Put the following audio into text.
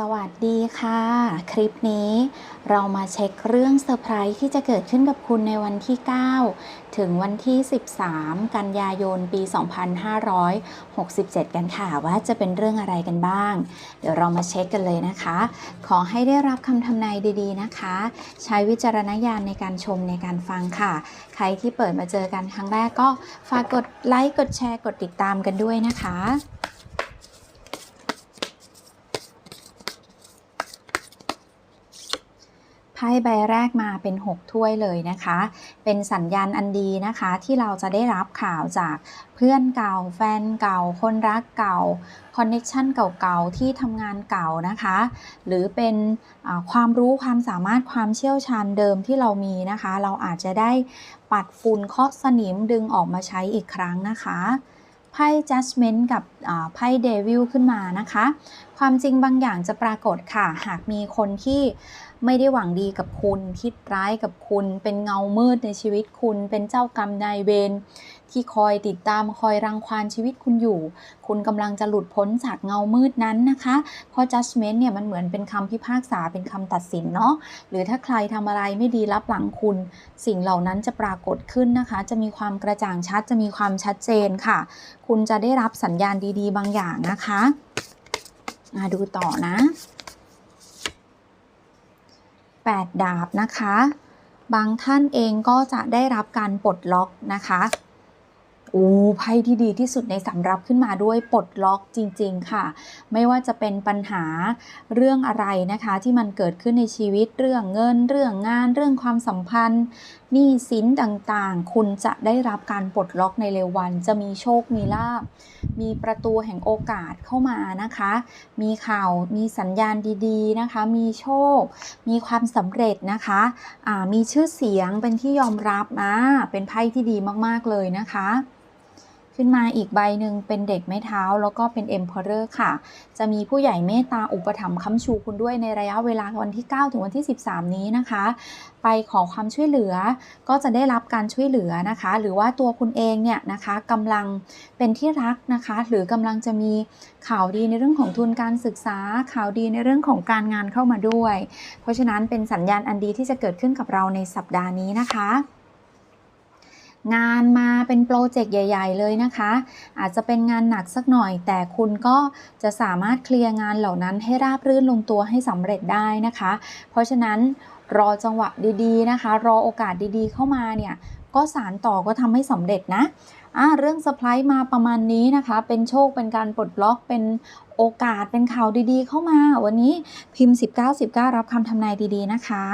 สวัสดีค่ะ คลิปนี้เรามาเช็คเรื่องเซอร์ไพรส์ที่จะเกิดขึ้นกับคุณในวันที่ 9 ถึงวันที่ 13 กันยายนปี 2567 กันค่ะ ว่าจะเป็นเรื่องอะไรกันบ้าง เดี๋ยวเรามาเช็คกันเลยนะคะ ขอให้ได้รับคำทำนายดีๆนะคะ ใช้วิจารณญาณในการชมในการฟังค่ะ ใครที่เปิดมาเจอกันครั้งแรกก็ฝากกดไลค์กดแชร์กดติดตามกันด้วยนะคะ พ่ใบแรกมาเป็น 6 ถ้วยเลยนะคะ เป็นสัญญาณอันดีนะคะ ที่เราจะได้รับข่าวจากเพื่อนเก่า แฟนเก่า คนรักเก่าคอนเน็ชันเก่าๆที่ทำงานเก่านะคะ หรือเป็นความรู้ความสามารถความเชี่ยวชาญเดิมที่เรามีนะคะ เราอาจจะได้ปัดฝุ่นเคาะสนิมดึงออกมาใช้อีกครั้งนะคะ ไพ่ Judgment กับไพ่ Devil ขึ้นมานะคะ ความจริงบางอย่างจะปรากฏค่ะ หากมีคนที่ไม่ได้หวังดีกับคุณ คิดร้ายกับคุณ เป็นเงามืดในชีวิตคุณ เป็นเจ้ากรรมนายเวร ที่คอยติดตามคอยรังควานชีวิตคุณอยู่ คุณกำลังจะหลุดพ้นจากเงามืดนั้นนะคะเพราะ judgment เนี่ยมันเหมือนเป็นคำพิพากษาเป็นคำตัดสินเนาะหรือถ้าใครทำอะไรไม่ดีรับหลังคุณ สิ่งเหล่านั้นจะปรากฏขึ้นนะคะ จะมีความกระจ่างชัดจะมีความชัดเจนค่ะ คุณจะได้รับสัญญาณดีๆ บางอย่างนะคะมาดูต่อนะ8ดาบนะคะ บางท่านเองก็จะได้รับการปลดล็อกนะคะ อ้ไพ่ที่ดีที่สุดในสำรับขึ้นมาด้วยปลดล็อกจริง ๆ ค่ะ ไม่ว่าจะเป็นปัญหาเรื่องอะไรนะคะ ที่มันเกิดขึ้นในชีวิตเรื่องเงิน เรื่องงาน เรื่องความสัมพันธ์หนี้สินต่างๆ คุณจะได้รับการปลดล็อกในเร็ววัน จะมีโชคมีลาบ มีประตูแห่งโอกาสเข้ามานะคะ มีข่าวมีสัญญาณดีๆนะคะ มีโชค มีความสำเร็จนะคะมีชื่อเสียงเป็นที่ยอมรับนะเป็นไพ่ที่ดีมากๆเลยนะคะ ขึ้นมาอีกใบหนึ่งเป็นเด็กไม้เท้าแล้วก็เป็น Emperor ค่ะ จะมีผู้ใหญ่เมตตาอุปถัมภ์ค้ำชูคุณด้วยในระยะเวลาวันที่ 9 ถึงวันที่ 13 นี้นะคะ ไปขอความช่วยเหลือก็จะได้รับการช่วยเหลือนะคะ หรือว่าตัวคุณเองเนี่ยนะคะกำลังเป็นที่รักนะคะ หรือกำลังจะมีข่าวดีในเรื่องของทุนการศึกษา ข่าวดีในเรื่องของการงานเข้ามาด้วย เพราะฉะนั้นเป็นสัญญาณอันดีที่จะเกิดขึ้นกับเราในสัปดาห์นี้นะคะ งานมาเป็นโปรเจกต์ใหญ่ ๆ เลยนะคะ อาจจะเป็นงานหนักสักหน่อย แต่คุณก็จะสามารถเคลียร์งานเหล่านั้นให้ราบรื่นลงตัวให้สำเร็จได้นะคะ เพราะฉะนั้นรอจังหวะดีๆนะคะ รอโอกาสดีๆ เข้ามาเนี่ยก็สารต่อก็ทำให้สำเร็จนะอ่าเรื่องเซอร์ไพรส์มาประมาณนี้นะคะ เป็นโชคเป็นการปลดล็อกเป็นโอกาสเป็นข่าวดีๆ เข้ามา วันนี้พิมพ์ 19 19 รับคำทำนายดีๆนะคะ